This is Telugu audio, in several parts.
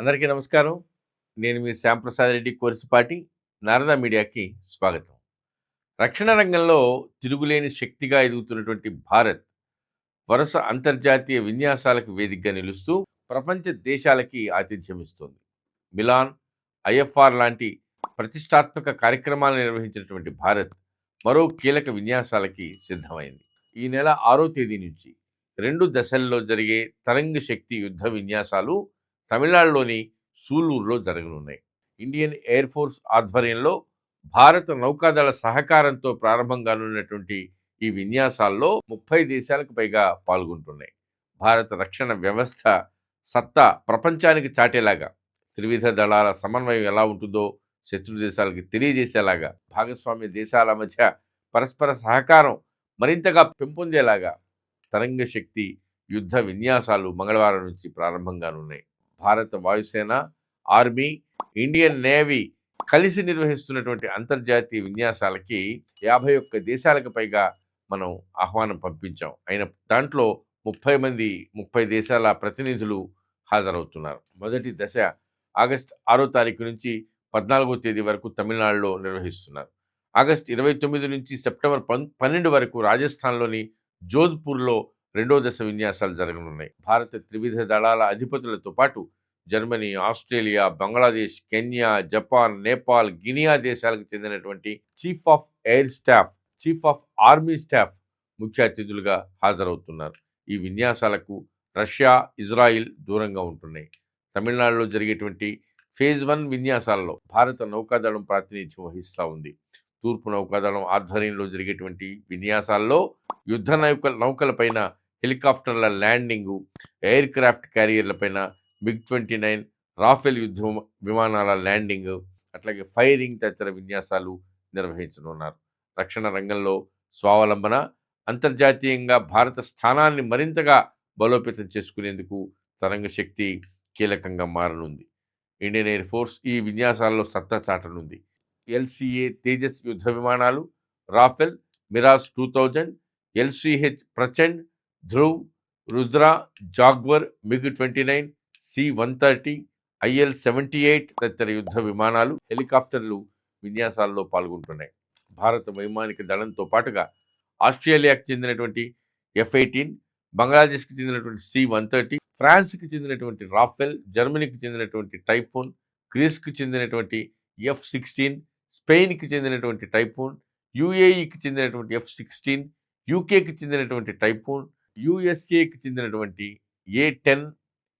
అందరికీ నమస్కారం. నేను మీ శ్యాంప్రసాద్ రెడ్డి కోరిసిపాటి నారద మీడియాకి స్వాగతం. రక్షణ రంగంలో తిరుగులేని శక్తిగా ఎదుగుతున్నటువంటి భారత్ వరుస అంతర్జాతీయ విన్యాసాలకు వేదికగా నిలుస్తూ ప్రపంచ దేశాలకి ఆతిథ్యం ఇస్తుంది. మిలాన్ ఐఎఫ్ఆర్ లాంటి ప్రతిష్టాత్మక కార్యక్రమాలు నిర్వహించినటువంటి భారత్ మరో కీలక విన్యాసాలకి సిద్ధమైంది. ఈ నెల ఆరో తేదీ నుంచి రెండు దశల్లో జరిగే తరంగ శక్తి యుద్ధ విన్యాసాలు తమిళనాడులోని సూలూరులో జరగనున్నాయి. ఇండియన్ ఎయిర్ ఫోర్స్ ఆధ్వర్యంలో భారత నౌకాదళ సహకారంతో ప్రారంభం కానున్నటువంటి ఈ విన్యాసాల్లో ముప్పై దేశాలకు పైగా పాల్గొంటున్నాయి. భారత రక్షణ వ్యవస్థ సత్తా ప్రపంచానికి చాటేలాగా త్రివిధ దళాల సమన్వయం ఎలా ఉంటుందో శత్రు దేశాలకి తెలియజేసేలాగా భాగస్వామ్య దేశాల మధ్య పరస్పర సహకారం మరింతగా పెంపొందేలాగా తరంగ శక్తి యుద్ధ విన్యాసాలు మంగళవారం నుంచి ప్రారంభంగానున్నాయి భారత వాయుసేన ఆర్మీ ఇండియన్ నేవీ కలిసి నిర్వహిస్తున్నటువంటి అంతర్జాతీయ విన్యాసాలకి యాభై ఒక్క దేశాలకు పైగా మనం ఆహ్వానం పంపించాం. అయిన దాంట్లో ముప్పై మంది ముప్పై దేశాల ప్రతినిధులు హాజరవుతున్నారు. మొదటి దశ ఆగస్ట్ ఆరో తారీఖు నుంచి పద్నాలుగో తేదీ వరకు తమిళనాడులో నిర్వహిస్తున్నారు. ఆగస్ట్ ఇరవై తొమ్మిది నుంచి సెప్టెంబర్ పన్ పన్నెండు వరకు రాజస్థాన్లోని జోధ్పూర్లో రెండో దశ విన్యాసాలు జరగనున్నాయి. భారత త్రివిధ దళాల అధిపతులతో పాటు Germany Australia Bangladesh Kenya Japan Nepal Guinea దేశాలకు చెందినటువంటి chief of air staff chief of army staff ముఖ్య అతిథులుగా హాజరవుతున్నారు. ఈ విన్యాసాలకు రష్యా ఇజ్రాయిల్ దూరంగా ఉంటున్నాయి. తమిళనాడులో జరిగేటువంటి ఫేజ్ వన్ విన్యాసాలలో భారత నౌకాదళం ప్రాతినిధ్యం వహిస్తూ ఉంది. తూర్పు నౌకాదళం ఆధ్వర్యంలో జరిగేటువంటి విన్యాసాల్లో యుద్ధ నౌక నౌకలపైన హెలికాప్టర్ల ల్యాండింగు ఎయిర్ క్రాఫ్ట్ క్యారియర్లపైన మిగ్ ట్వంటీ నైన్ రాఫెల్ యుద్ధ విమానాల ల్యాండింగ్ అట్లాగే ఫైరింగ్ తదితర విన్యాసాలు నిర్వహించనున్నారు. రక్షణ రంగంలో స్వావలంబన అంతర్జాతీయంగా భారత స్థానాన్ని మరింతగా బలోపేతం చేసుకునేందుకు తరంగ శక్తి కీలకంగా మారనుంది. ఇండియన్ ఎయిర్ ఫోర్స్ ఈ విన్యాసాల్లో సత్తా చాటనుంది. ఎల్సిఏ తేజస్ యుద్ధ విమానాలు Rafale Mirage two thousand LCH Prachand Dhruv Rudra Jaguar MiG twenty nine C one thirty IL seventy eight తదితర యుద్ధ విమానాలు హెలికాప్టర్లు విన్యాసాల్లో పాల్గొంటున్నాయి. భారత వైమానిక దళంతో పాటుగా ఆస్ట్రేలియాకు చెందినటువంటి ఎఫ్ ఎయిటీన్ బంగ్లాదేశ్కి చెందినటువంటి సి వన్ థర్టీ ఫ్రాన్స్కి చెందినటువంటి రాఫెల్ జర్మనీకి చెందినటువంటి టైఫోన్ గ్రీస్కి చెందినటువంటి ఎఫ్ సిక్స్టీన్ స్పెయిన్కి చెందినటువంటి టైఫోన్ యుఏఈకి చెందినటువంటి ఎఫ్ సిక్స్టీన్ యూకేకి చెందినటువంటి టైఫోన్ యుఎస్ఏకి చెందినటువంటి ఏ టెన్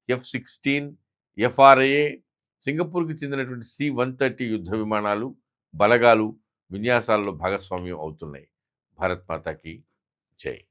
ఎఫ్ సిక్స్టీన్ ఎఫ్ఆర్ఏ సింగపూర్కి చెందినటువంటి సి వన్ థర్టీ యుద్ధ విమానాలు బలగాలు విన్యాసాల్లో భాగస్వామ్యం అవుతున్నాయి. భారత్ మాతాకి జై.